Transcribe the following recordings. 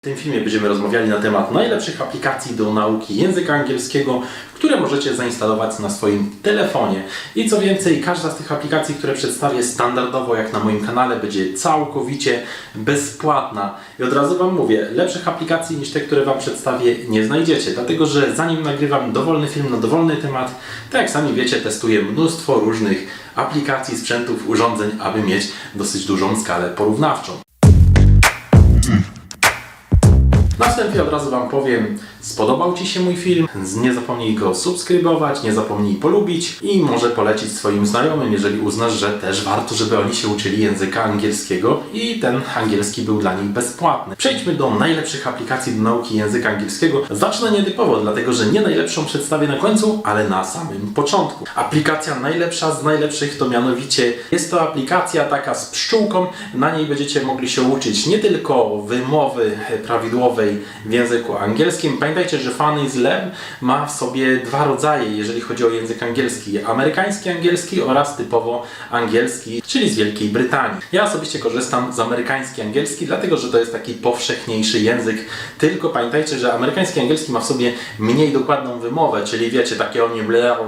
W tym filmie będziemy rozmawiali na temat najlepszych aplikacji do nauki języka angielskiego, które możecie zainstalować na swoim telefonie. I co więcej, każda z tych aplikacji, które przedstawię standardowo, jak na moim kanale, będzie całkowicie bezpłatna. I od razu Wam mówię, lepszych aplikacji niż te, które Wam przedstawię, nie znajdziecie, dlatego że zanim nagrywam dowolny film na dowolny temat, tak jak sami wiecie, testuję mnóstwo różnych aplikacji, sprzętów, urządzeń, aby mieć dosyć dużą skalę porównawczą. Na wstępie od razu Wam powiem, spodobał Ci się mój film, nie zapomnij go subskrybować, nie zapomnij polubić i może polecić swoim znajomym, jeżeli uznasz, że też warto, żeby oni się uczyli języka angielskiego i ten angielski był dla nich bezpłatny. Przejdźmy do najlepszych aplikacji do nauki języka angielskiego. Zacznę nietypowo, dlatego że nie najlepszą przedstawię na końcu, ale na samym początku. Aplikacja najlepsza z najlepszych to mianowicie jest to aplikacja taka z pszczółką. Na niej będziecie mogli się uczyć nie tylko wymowy prawidłowej w języku angielskim. Pamiętajcie, że Fun is Learn ma w sobie dwa rodzaje, jeżeli chodzi o język angielski. Amerykański angielski oraz typowo angielski, czyli z Wielkiej Brytanii. Ja osobiście korzystam z amerykański angielski, dlatego że to jest taki powszechniejszy język. Tylko pamiętajcie, że amerykański angielski ma w sobie mniej dokładną wymowę, czyli wiecie, takie oni bla,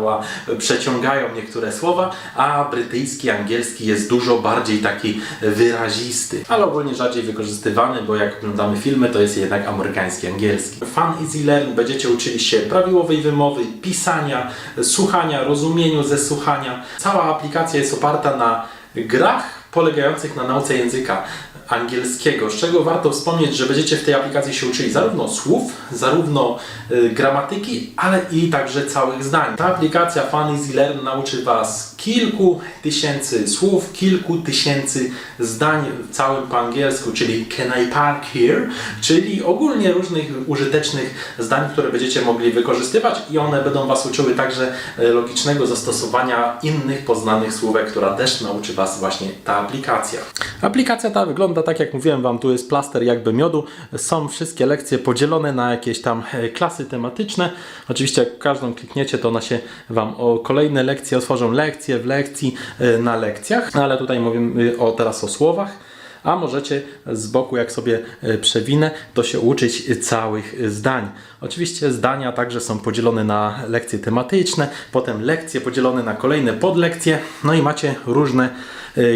przeciągają niektóre słowa, a brytyjski angielski jest dużo bardziej taki wyrazisty, ale ogólnie rzadziej wykorzystywany, bo jak oglądamy filmy, to jest jednak amerykański angielski. Fun Easy Learn będziecie uczyli się prawidłowej wymowy, pisania, słuchania, rozumieniu ze słuchania. Cała aplikacja jest oparta na grach polegających na nauce języka angielskiego, z czego warto wspomnieć, że będziecie w tej aplikacji się uczyli zarówno słów, zarówno y, gramatyki, ale i także całych zdań. Ta aplikacja Fun Easy Learn nauczy Was kilku tysięcy słów, kilku tysięcy zdań całym po angielsku, czyli Can I park here? Czyli ogólnie różnych użytecznych zdań, które będziecie mogli wykorzystywać i one będą Was uczyły także y, logicznego zastosowania innych poznanych słówek, która też nauczy Was właśnie ta aplikacja. Aplikacja ta wygląda tak jak mówiłem Wam, tu jest plaster jakby miodu. Są wszystkie lekcje podzielone na jakieś tam e, klasy tematyczne. Oczywiście jak każdą klikniecie, to one się Wam o kolejne lekcje otworzą lekcje w lekcji e, na lekcjach. No ale tutaj mówimy o, teraz o słowach. A możecie z boku, jak sobie e, przewinę, to się uczyć całych zdań. Oczywiście zdania także są podzielone na lekcje tematyczne, potem lekcje podzielone na kolejne podlekcje, no i macie różne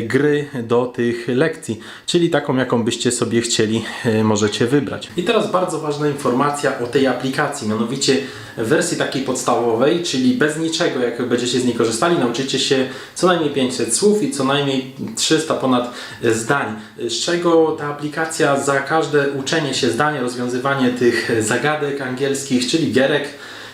gry do tych lekcji, czyli taką, jaką byście sobie chcieli, e, możecie wybrać. I teraz bardzo ważna informacja o tej aplikacji, mianowicie w wersji takiej podstawowej, czyli bez niczego, jak będziecie z niej korzystali, nauczycie się co najmniej 500 słów i co najmniej 300 ponad zdań. Z czego ta aplikacja za każde uczenie się zdań, rozwiązywanie tych zagadek angielskich, czyli gierek,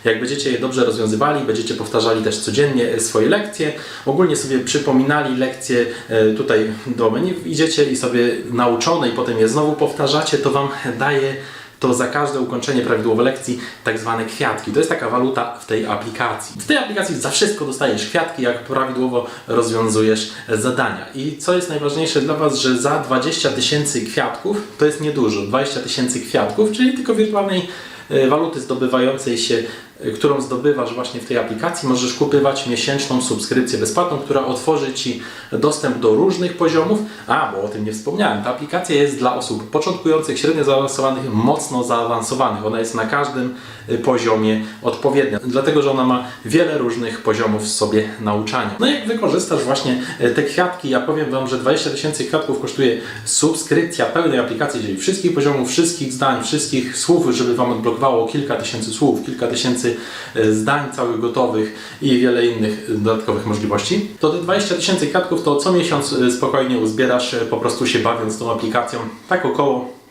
jak będziecie je dobrze rozwiązywali, będziecie powtarzali też codziennie swoje lekcje, ogólnie sobie przypominali lekcje e, tutaj do menu, idziecie i sobie nauczone i potem je znowu powtarzacie, to Wam daje to za każde ukończenie prawidłowej lekcji tak zwane kwiatki. To jest taka waluta w tej aplikacji. W tej aplikacji za wszystko dostajesz kwiatki, jak prawidłowo rozwiązujesz zadania. I co jest najważniejsze dla Was, że za 20 tysięcy kwiatków, to jest niedużo, 20 tysięcy kwiatków, czyli tylko wirtualnej e, waluty zdobywającej się, e, którą zdobywasz właśnie w tej aplikacji, możesz kupywać miesięczną subskrypcję bezpłatną, która otworzy Ci dostęp do różnych poziomów. A, bo o tym nie wspomniałem, ta aplikacja jest dla osób początkujących, średnio zaawansowanych, mocno zaawansowanych. Ona jest na każdym y, poziomie odpowiednia, dlatego że ona ma wiele różnych poziomów w sobie nauczania. No i jak wykorzystasz właśnie y, te kwiatki, ja powiem Wam, że 20 tysięcy kwiatków kosztuje subskrypcja pełnej aplikacji, czyli wszystkich poziomów, wszystkich zdań, wszystkich słów, żeby Wam odblokowało kilka tysięcy słów, kilka tysięcy y, zdań całych gotowych i wiele innych dodatkowych możliwości. To te 20 tysięcy kwiatków to co miesiąc y, spokojnie uzbierasz, y, po prostu się bawiąc tą aplikacją, tak około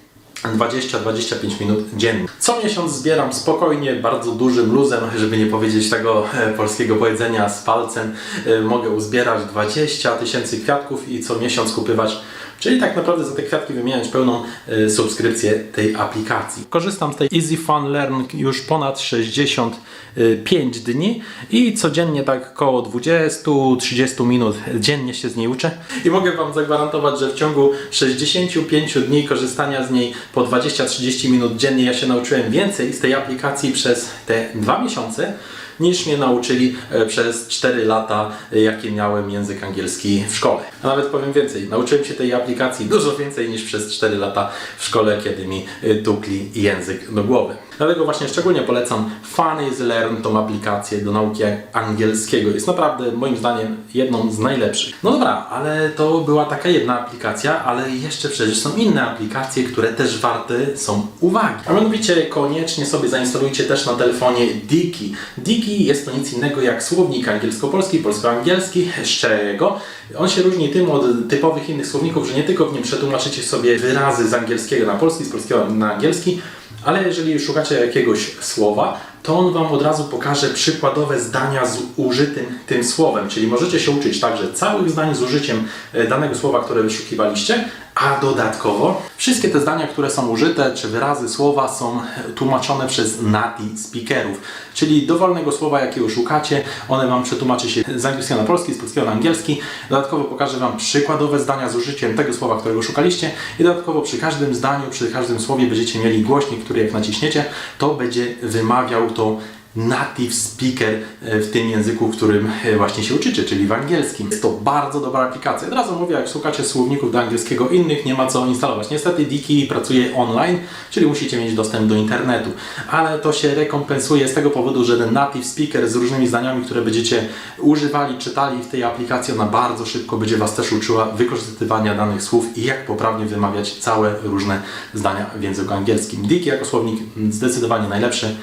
20-25 minut dziennie. Co miesiąc zbieram spokojnie, bardzo dużym luzem, żeby nie powiedzieć tego e, polskiego powiedzenia z palcem. E, Mogę uzbierać 20 tysięcy kwiatków i co miesiąc kupywać Czyli tak naprawdę za te kwiatki wymieniać pełną e, subskrypcję tej aplikacji. Korzystam z tej Easy Fun Learn już ponad 65 dni i codziennie tak około 20-30 minut dziennie się z niej uczę. I mogę Wam zagwarantować, że w ciągu 65 dni korzystania z niej po 20-30 minut dziennie ja się nauczyłem więcej z tej aplikacji przez te dwa miesiące niż mnie nauczyli e, przez 4 lata, e, jakie miałem język angielski w szkole. A nawet powiem więcej, nauczyłem się tej aplikacji dużo więcej niż przez 4 lata w szkole, kiedy mi e, tukli język do głowy. Dlatego właśnie szczególnie polecam Fun is Learn, tą aplikację do nauki angielskiego. Jest naprawdę moim zdaniem jedną z najlepszych. No dobra, ale to była taka jedna aplikacja, ale jeszcze przecież są inne aplikacje, które też warte są uwagi. A mianowicie koniecznie sobie zainstalujcie też na telefonie Diki. Diki jest to nic innego jak słownik angielsko-polski, polsko-angielski, z czego on się różni tym od typowych innych słowników, że nie tylko w nim przetłumaczycie sobie wyrazy z angielskiego na polski, z polskiego na angielski, ale jeżeli szukacie jakiegoś słowa, to on Wam od razu pokaże przykładowe zdania z użytym tym słowem. Czyli możecie się uczyć także całych zdań z użyciem e, danego słowa, które wyszukiwaliście, a dodatkowo wszystkie te zdania, które są użyte, czy wyrazy słowa są tłumaczone przez native speakerów. Czyli dowolnego słowa, jakiego szukacie, one Wam przetłumaczy się z angielskiego na polski, z polskiego na angielski. Dodatkowo pokaże Wam przykładowe zdania z użyciem tego słowa, którego szukaliście i dodatkowo przy każdym zdaniu, przy każdym słowie będziecie mieli głośnik, który jak naciśniecie, to będzie wymawiał to native speaker e, w tym języku, w którym e, właśnie się uczycie, czyli w angielskim. Jest to bardzo dobra aplikacja. Od razu mówię, jak szukacie słowników do angielskiego innych, nie ma co instalować. Niestety Diki pracuje online, czyli musicie mieć dostęp do internetu. Ale to się rekompensuje z tego powodu, że ten native speaker z różnymi zdaniami, które będziecie używali, czytali w tej aplikacji, ona bardzo szybko będzie Was też uczyła wykorzystywania danych słów i jak poprawnie wymawiać całe różne zdania w języku angielskim. Diki jako słownik zdecydowanie najlepszy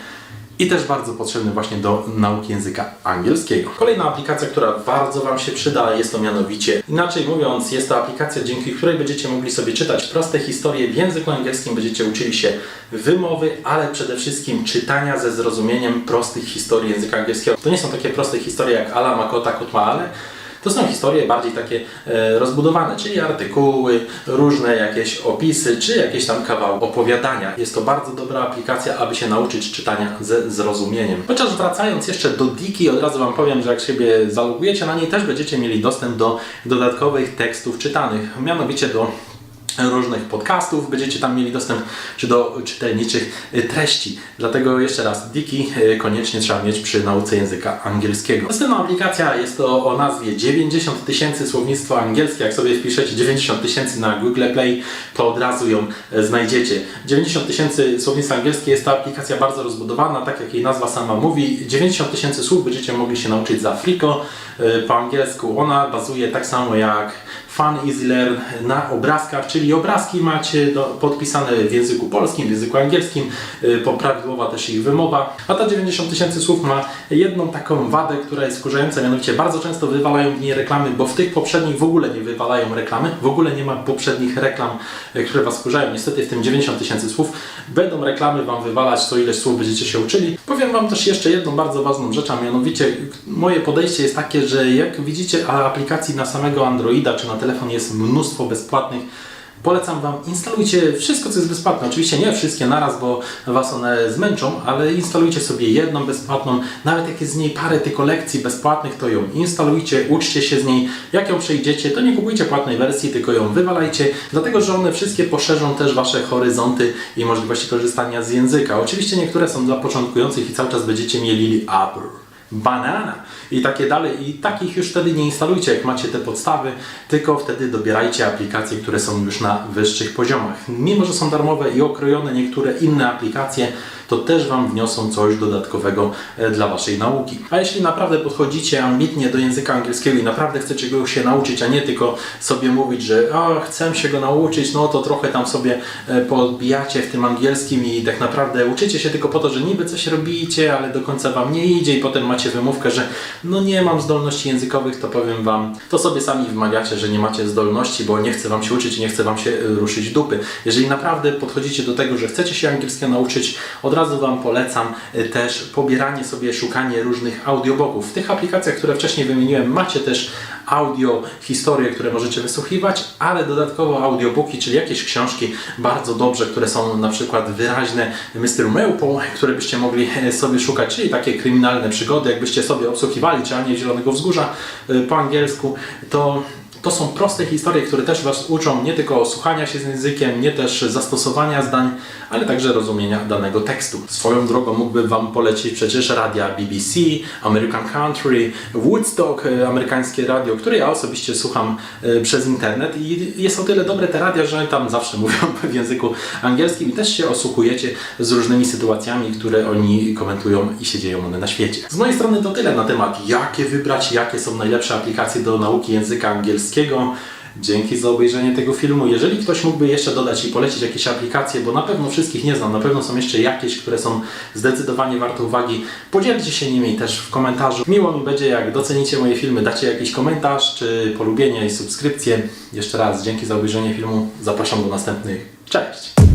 i też bardzo potrzebny właśnie do nauki języka angielskiego. Kolejna aplikacja, która bardzo Wam się przyda, jest to mianowicie, inaczej mówiąc, jest to aplikacja, dzięki której będziecie mogli sobie czytać proste historie w języku angielskim, będziecie uczyli się wymowy, ale przede wszystkim czytania ze zrozumieniem prostych historii języka angielskiego. To nie są takie proste historie jak Ala, Makota, Kotmaale, to są historie bardziej takie e, rozbudowane, czyli artykuły, różne jakieś opisy, czy jakieś tam kawał opowiadania. Jest to bardzo dobra aplikacja, aby się nauczyć czytania ze zrozumieniem. Chociaż wracając jeszcze do Diki, od razu Wam powiem, że jak siebie zalogujecie na niej, też będziecie mieli dostęp do dodatkowych tekstów czytanych, mianowicie do różnych podcastów, będziecie tam mieli dostęp czy do czytelniczych y, treści. Dlatego jeszcze raz, Diki y, koniecznie trzeba mieć przy nauce języka angielskiego. Następna aplikacja jest to o nazwie 90 tysięcy słownictwo angielskie. Jak sobie wpiszecie 90 tysięcy na Google Play, to od razu ją y, znajdziecie. 90 tysięcy słownictwo angielskie jest to aplikacja bardzo rozbudowana, tak jak jej nazwa sama mówi. 90 tysięcy słów będziecie mogli się nauczyć za friko po angielsku. Ona bazuje tak samo jak Fun Easy Learn na obrazkach, czyli obrazki macie do, podpisane w języku polskim, w języku angielskim, y, poprawidłowa też ich wymowa. A ta 90 tysięcy słów ma jedną taką wadę, która jest wkurzająca, mianowicie bardzo często wywalają w niej reklamy, bo w tych poprzednich w ogóle nie wywalają reklamy, w ogóle nie ma poprzednich reklam, y, które Was wkurzają. Niestety w tym 90 tysięcy słów będą reklamy Wam wywalać, co ileś słów będziecie się uczyli. Powiem Wam też jeszcze jedną bardzo ważną rzecz, a mianowicie moje podejście jest takie, że jak widzicie aplikacji na samego Androida czy na telefon jest mnóstwo bezpłatnych. Polecam Wam, instalujcie wszystko, co jest bezpłatne. Oczywiście nie wszystkie naraz, bo Was one zmęczą, ale instalujcie sobie jedną bezpłatną. Nawet jak jest z niej parę tylko lekcji bezpłatnych, to ją instalujcie, uczcie się z niej. Jak ją przejdziecie, to nie kupujcie płatnej wersji, tylko ją wywalajcie, dlatego że one wszystkie poszerzą też Wasze horyzonty i możliwości korzystania z języka. Oczywiście niektóre są dla początkujących i cały czas będziecie mieli upper banana i takie dalej. I takich już wtedy nie instalujcie, jak macie te podstawy, tylko wtedy dobierajcie aplikacje, które są już na wyższych poziomach. Mimo, że są darmowe i okrojone niektóre inne aplikacje, to też Wam wniosą coś dodatkowego e, dla Waszej nauki. A jeśli naprawdę podchodzicie ambitnie do języka angielskiego i naprawdę chcecie go się nauczyć, a nie tylko sobie mówić, że o, chcę się go nauczyć, no to trochę tam sobie e, podbijacie w tym angielskim i tak naprawdę uczycie się tylko po to, że niby coś robicie, ale do końca Wam nie idzie i potem macie wymówkę, że no nie mam zdolności językowych, to powiem Wam, to sobie sami wmawiacie, że nie macie zdolności, bo nie chce Wam się uczyć i nie chce Wam się ruszyć dupy. Jeżeli naprawdę podchodzicie do tego, że chcecie się angielskiego nauczyć, od razu Wam polecam y, też pobieranie sobie, szukanie różnych audiobooków. W tych aplikacjach, które wcześniej wymieniłem, macie też audio, historie, które możecie wysłuchiwać, ale dodatkowo audiobooki, czyli jakieś książki bardzo dobrze, które są na przykład wyraźne Mr. Mełpą, które byście mogli e, sobie szukać, czyli takie kryminalne przygody, jakbyście sobie obsłuchiwali, czy Anię Zielonego Wzgórza y, po angielsku, to To są proste historie, które też Was uczą nie tylko słuchania się z językiem, nie też zastosowania zdań, ale także rozumienia danego tekstu. Swoją drogą mógłbym Wam polecić przecież radia BBC, American Country, Woodstock, e, amerykańskie radio, które ja osobiście słucham e, przez internet i jest o tyle dobre te radia, że tam zawsze mówią w języku angielskim i też się osłuchujecie z różnymi sytuacjami, które oni komentują i się dzieją one na świecie. Z mojej strony to tyle na temat, jakie wybrać, jakie są najlepsze aplikacje do nauki języka angielskiego. Dzięki za obejrzenie tego filmu. Jeżeli ktoś mógłby jeszcze dodać i polecić jakieś aplikacje, bo na pewno wszystkich nie znam, na pewno są jeszcze jakieś, które są zdecydowanie warte uwagi, podzielcie się nimi też w komentarzu. Miło mi będzie, jak docenicie moje filmy, dacie jakiś komentarz, czy polubienie i subskrypcję. Jeszcze raz dzięki za obejrzenie filmu. Zapraszam do następnych. Cześć!